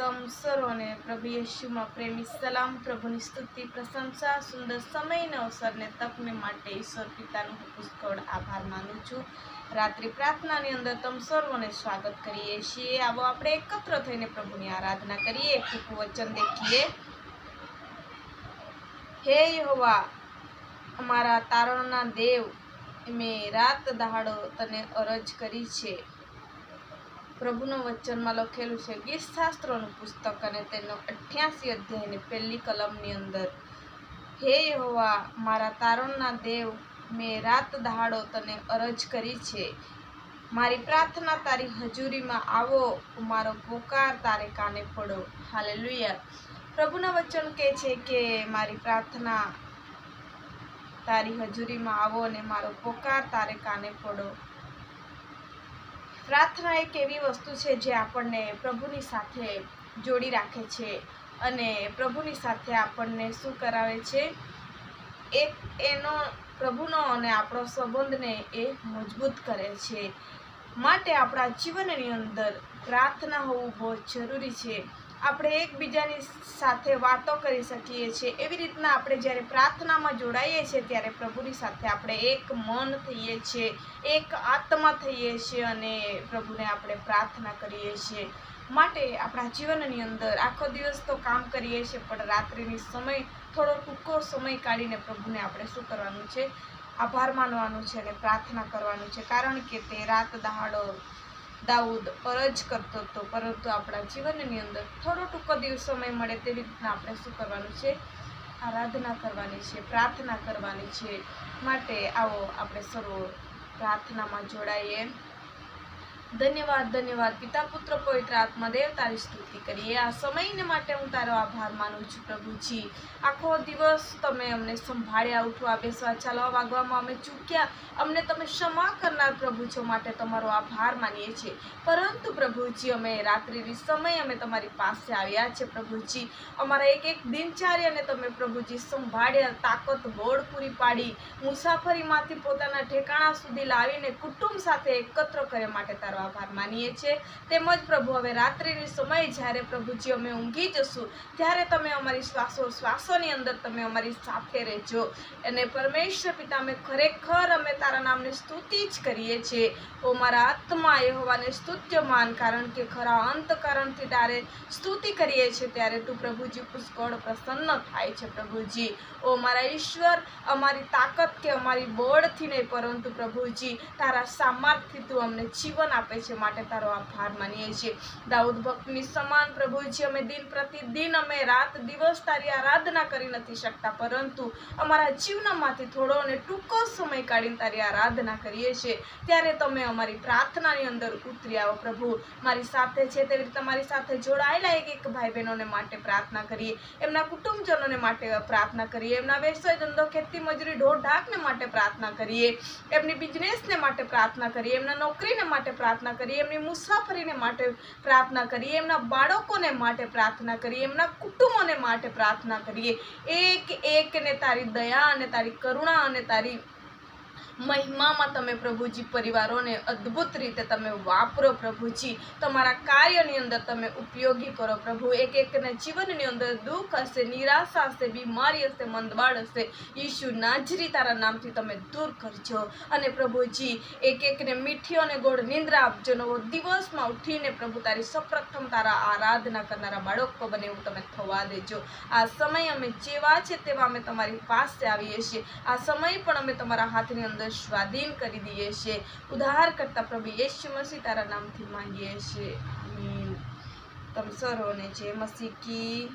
તમ સર્વને પ્રભુ યશુમાં પ્રેમી સલામ, પ્રભુની સ્તુતિ, પ્રશંસા, સુંદર સમયને અવસરને તકને માટે ઈશ્વર પિતાનો હું પુષ્કળ આભાર માનું છું. રાત્રિ પ્રાર્થનાની અંદર તમ સર્વને સ્વાગત કરીએ છીએ. આવો આપણે એકત્ર થઈને પ્રભુની આરાધના કરીએ. ટૂંકું વચન દેખીએ. હે યહોવા, અમારા તારણના દેવ મેં રાત દહાડો તને અરજ કરી છે. પ્રભુનું વચનમાં લખેલું છે ગીત શાસ્ત્રનું પુસ્તક અને તેનો અઠ્યાસી અધ્યાયની પહેલી કલમની અંદર, હે યહોવા, મારા તારણના દેવ, મેં રાત દહાડો તને અરજ કરી છે. મારી પ્રાર્થના તારી હજુરીમાં આવો મારો પોકાર તારે કાને પડો હાલેલુયા. પ્રભુના વચન કહે છે કે, મારી પ્રાર્થના તારી હજુરીમાં આવો અને મારો પોકાર તારે કાને પડો પ્રાર્થના એક એવી વસ્તુ છે જે આપણને પ્રભુની સાથે જોડી રાખે છે અને પ્રભુની સાથે આપણને શું કરાવે છે? એક એનો પ્રભુનો અને આપણો સંબંધને એ મજબૂત કરે છે. માટે આપણા જીવનની અંદર પ્રાર્થના હોવું બહુ જરૂરી છે. આપણે એકબીજાની સાથે વાતો કરી શકીએ છીએ. એવી રીતના આપણે જ્યારે પ્રાર્થનામાં જોડાઈએ છીએ, ત્યારે પ્રભુની સાથે આપણે એક મન થઈએ છીએ, એક આત્મા થઈએ છીએ અને પ્રભુને આપણે પ્રાર્થના કરીએ છીએ. માટે આપણા જીવનની અંદર આખો દિવસ તો કામ કરીએ છીએ, પણ રાત્રિની સમય, થોડો ટૂંકો સમય કાઢીને પ્રભુને આપણે શું કરવાનું છે? આભાર માનવાનું છે અને પ્રાર્થના કરવાનું છે. કારણ કે તે રાત દહાડો દાઉદ અરજ કરતો હતો. પરંતુ આપણા જીવનની અંદર થોડો ટૂંકો દિવસ સમય મળે તેવી રીતના આપણે શું કરવાનું છે? આરાધના કરવાની છે, પ્રાર્થના કરવાની છે. માટે આવો આપણે સર્વ પ્રાર્થનામાં જોડાઈએ. ધન્યવાદ ધન્યવાદ. પિતા પુત્ર પવિત્ર આત્મા દેવ તારી સ્તુતિ કરીએ. આ સમયને માટે હું તારો આભાર માનું છું, પ્રભુજી. આખો દિવસ તમે અમને સંભાળ્યા, ઉઠવા, બેસવા, ચાલવા, વાગવામાં અમે ચૂક્યા. અમને તમે ક્ષમા કરનાર પ્રભુ છો માટે તમારો આભાર માનીએ છીએ. પરંતુ પ્રભુજી, અમે રાત્રિની સમય અમે તમારી પાસે આવ્યા છે પ્રભુજી. અમારા એક એક દિનચર્યાને તમે પ્રભુજી સંભાળ્યા, તાકત બોળ પૂરી પાડી. મુસાફરીમાંથી પોતાના ઠેકાણા સુધી લાવીને કુટુંબ સાથે એકત્ર કરે માટે તારો આભાર માનીએ છીએ. તેમજ પ્રભુ, હવે રાત્રિની સમય જ્યારે પ્રભુજી અમે ઊંઘી જશું, ત્યારે તમે અમારી શ્વાસો શ્વાસોની અંદર તમે અમારી સાથે રહેજો. અને પરમેશ્વર પિતા, અમે ખરેખર અમે તારા નામની સ્તુતિ જ કરીએ છીએ. ઓ મારા આત્મા એ હોવાને સ્તુત્યમાન, કારણ કે ખરા અંતકરણથી તારે સ્તુતિ કરીએ છીએ, ત્યારે તું પ્રભુજી પુષ્કળ પ્રસન્ન થાય છે, પ્રભુજી. ઓ મારા ઈશ્વર, અમારી તાકાત કે અમારી બળથી નહીં, પરંતુ પ્રભુજી, તારા સામર્થ્યથી તું અમને જીવન આપે છે માટે તારો આભાર માનીએ છીએ. દાઉદ ભક્તની સમાન પ્રભુજી અમે દિન પ્રતિદિન અમે રાત દિવસ તારી આરાધના કરી નથી શકતા, પરંતુ અમારા જીવનમાંથી થોડો અને ટૂંકો સમય કાઢીને તારી આરાધના કરીએ છીએ. ત્યારે તમે અમારી પ્રાર્થનાની અંદર ઉતરી આવો પ્રભુ. મારી સાથે છે તેવી રીતે તમારી સાથે જોડાયેલા એક એક ભાઈ બહેનોને માટે પ્રાર્થના કરીએ. એમના કુટુંબજનોને માટે પ્રાર્થના કરીએ. એમના વ્યવસાય ધંધો, ખેતી, મજૂરી, ઢોર, ઢાકને માટે પ્રાર્થના કરીએ. એમની બિઝનેસને માટે પ્રાર્થના કરીએ. એમના નોકરીને માટે પ્રાર્થના કરીએ, એમની મુસાફરીને માટે પ્રાર્થના કરીએ, એમના બાળકોને માટે પ્રાર્થના કરીએ, એમના કુટુંબોને માટે પ્રાર્થના કરીએ. એક એકને તારી દયા અને તારી કરુણા અને તારી મહિમામાં તમે પ્રભુજી પરિવારોને અદ્ભુત રીતે તમે વાપરો પ્રભુજી. તમારા કાર્યની અંદર તમે ઉપયોગી કરો પ્રભુ. એક એકના જીવનની અંદર દુઃખ હશે, નિરાશા હશે, બીમારી હશે મંદવાડ હશે. ઈશુ નાજરી તારા નામથી તમે દૂર કરજો. અને પ્રભુજી, એક એકને મીઠી અને ગોળ નિંદ્રા આપજો. નવો દિવસમાં ઉઠીને પ્રભુ તારી સપ્રથમ તારા આરાધના કરનારા બાળકો બને એવું તમે થવા દેજો. આ સમય અમે જેવા છે તેવા અમે તમારી પાસે આવીએ છીએ. આ સમય પણ અમે તમારા હાથની અંદર સ્વાધીન કરી દઈએ છીએ. ઉદ્ધાર કરતા પ્રભુ યશુ મસીહ તારા નામથી માંગીએ છીએ. તમ સર્વને જય મસીહ કી